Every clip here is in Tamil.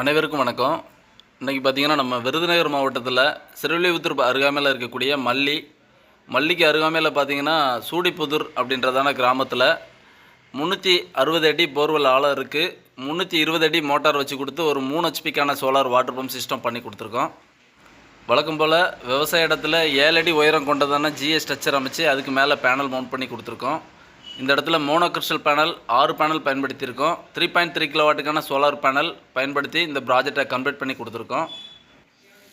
அனைவருக்கும் வணக்கம். இன்றைக்கி பார்த்தீங்கன்னா நம்ம விருதுநகர் மாவட்டத்தில் சிறுவில்லிபுத்தூர் அருகாமையில் இருக்கக்கூடிய மல்லி மல்லிக்கு அருகாமையில் பார்த்தீங்கன்னா சூடிப்புதூர் அப்படின்றதான கிராமத்தில் முந்நூற்றி அறுபது அடி போர்வெல் ஆழம் இருக்குது முந்நூற்றி இருபது அடி மோட்டார் வச்சு கொடுத்து ஒரு மூணு ஹெச்பிக்கான சோலார் வாட்டர் பம்ப் சிஸ்டம் பண்ணி கொடுத்துருக்கோம். வழக்கம் போல் விவசாய இடத்துல ஏழு அடி உயரம் கொண்டதான ஜிஎஸ் ஸ்ட்ரக்சர் அமைச்சு அதுக்கு மேலே பேனல் மவுண்ட் பண்ணி கொடுத்துருக்கோம். இந்த இடத்துல மோனோ கிறிஸ்டல் பேனல் ஆறு பேனல் பயன்படுத்தியிருக்கோம். த்ரீ பாயிண்ட் த்ரீ கிலோவாட்டுக்கான சோலார் பேனல் பயன்படுத்தி இந்த ப்ராஜெக்டை கம்ப்ளீட் பண்ணி கொடுத்துருக்கோம்.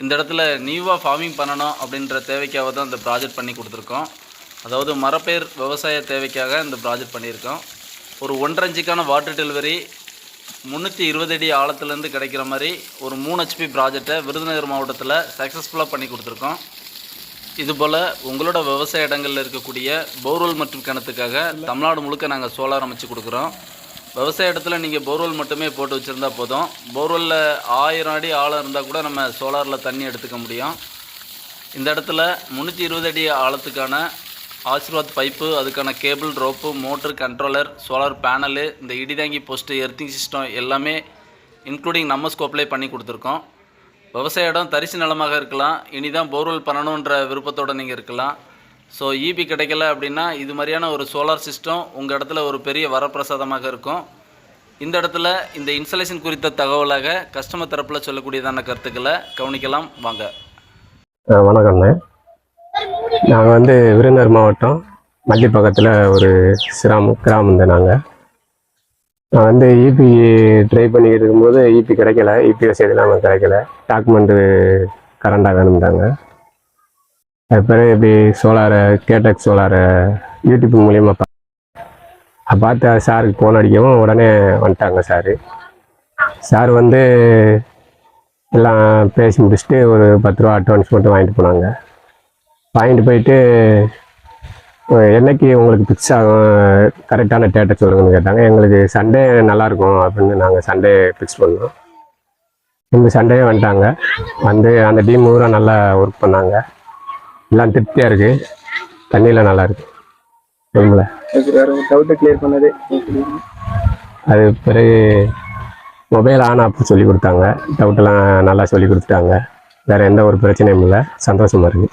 இந்த இடத்துல நியூவாக ஃபார்மிங் பண்ணணும் அப்படின்ற தேவைக்காக தான் இந்த ப்ராஜெக்ட் பண்ணி கொடுத்துருக்கோம். அதாவது மரப்பெயர் விவசாய தேவைக்காக இந்த ப்ராஜெக்ட் பண்ணியிருக்கோம். ஒரு ஒன்றரை இன்ச்சுக்கான வாட்டர் டெலிவரி முந்நூற்றி இருபது அடி ஆழத்துலேருந்து கிடைக்கிற மாதிரி ஒரு மூணு ஹெச்பி ப்ராஜெக்டை விருதுநகர் மாவட்டத்தில் சக்ஸஸ்ஃபுல்லாக பண்ணி கொடுத்துருக்கோம். இதுபோல் உங்களோட விவசாய இடங்களில் இருக்கக்கூடிய போர்வெல் மற்றும் கிணத்துக்காக தமிழ்நாடு முழுக்க நாங்கள் சோலார் அமைச்சு கொடுக்குறோம். விவசாய இடத்துல நீங்கள் போர்வெல் மட்டுமே போட்டு வச்சுருந்தா போதும். போர்வெல்லில் ஆயிரம் அடி ஆழம் இருந்தால் கூட நம்ம சோலாரில் தண்ணி எடுத்துக்க முடியும். இந்த இடத்துல முந்நூற்றி இருபது அடி ஆழத்துக்கான ஆசீர்வாத் பைப்பு அதுக்கான cable rope motor controller solar panel இந்த இடிதாங்கி போஸ்ட்டு எர்த்திங் சிஸ்டம் எல்லாமே இன்க்ளூடிங் நம்ம ஸ்கோப்லேயே பண்ணி கொடுத்துருக்கோம். விவசாய இடம் தரிசு நிலமாக இருக்கலாம். இனி தான் போர்வெல் பண்ணணுன்ற விருப்பத்தோடு நீங்கள் இருக்கலாம். ஸோ ஈபி கிடைக்கல அப்படின்னா இது மாதிரியான ஒரு சோலார் சிஸ்டம் உங்கள் இடத்துல ஒரு பெரிய வரப்பிரசாதமாக இருக்கும். இந்த இடத்துல இந்த இன்ஸ்டலேஷன் குறித்த தகவலாக கஸ்டமர் தரப்பில் சொல்லக்கூடியதான கருத்துக்களை கவனிக்கலாம். வாங்க. ஆ, வணக்கம்ண்ணே நாங்கள் வந்து விருந்தர் மாவட்டம் மல்லி பக்கத்தில் ஒரு கிராமம் கிராமம் தான் நாங்கள் நான் வந்து இபி ட்ரை பண்ணிக்கிட்டு இருக்கும்போது இபி கிடைக்கல. இபி வசதிலாம் அவங்க கிடைக்கல. டாக்குமெண்ட்டு கரண்டாக வேணும்ட்டாங்க. அது பிறகு இப்படி சோலாரை கேடெக் சோலாரை யூடியூப் மூலியமாக பா பார்த்து சாருக்கு ஃபோன் அடிக்கவும் உடனே வந்துட்டாங்க சாரு சார் வந்து எல்லாம் பேசி முடிச்சுட்டு ஒரு பத்து ரூபா அட்வான்ஸ் மட்டும் வாங்கிட்டு போனாங்க. வாங்கிட்டு போயிட்டு என்னைக்கு உங்களுக்கு ஃபிக்ஸ் ஆகும் கரெக்டான டேட்டை சொல்லுங்கன்னு கேட்டாங்க. எங்களுக்கு சண்டே நல்லாயிருக்கும் அப்படின்னு நாங்கள் சண்டே ஃபிக்ஸ் பண்ணோம். இந்த சண்டே வந்துட்டாங்க. வந்து அந்த டீம் பூரா நல்லா ஒர்க் பண்ணாங்க. எல்லாம் திருப்தியாக இருக்குது தண்ணியில் நல்லா இருக்கு. ரூமில் டவுட்டை கிளியர் பண்ணது. அது பிறகு மொபைல் ஆன் ஆப் சொல்லி கொடுத்தாங்க. டவுட்டெல்லாம் நல்லா சொல்லி கொடுத்துட்டாங்க. வேறு எந்த ஒரு பிரச்சனையும் இல்லை. சந்தோஷமாக இருக்குது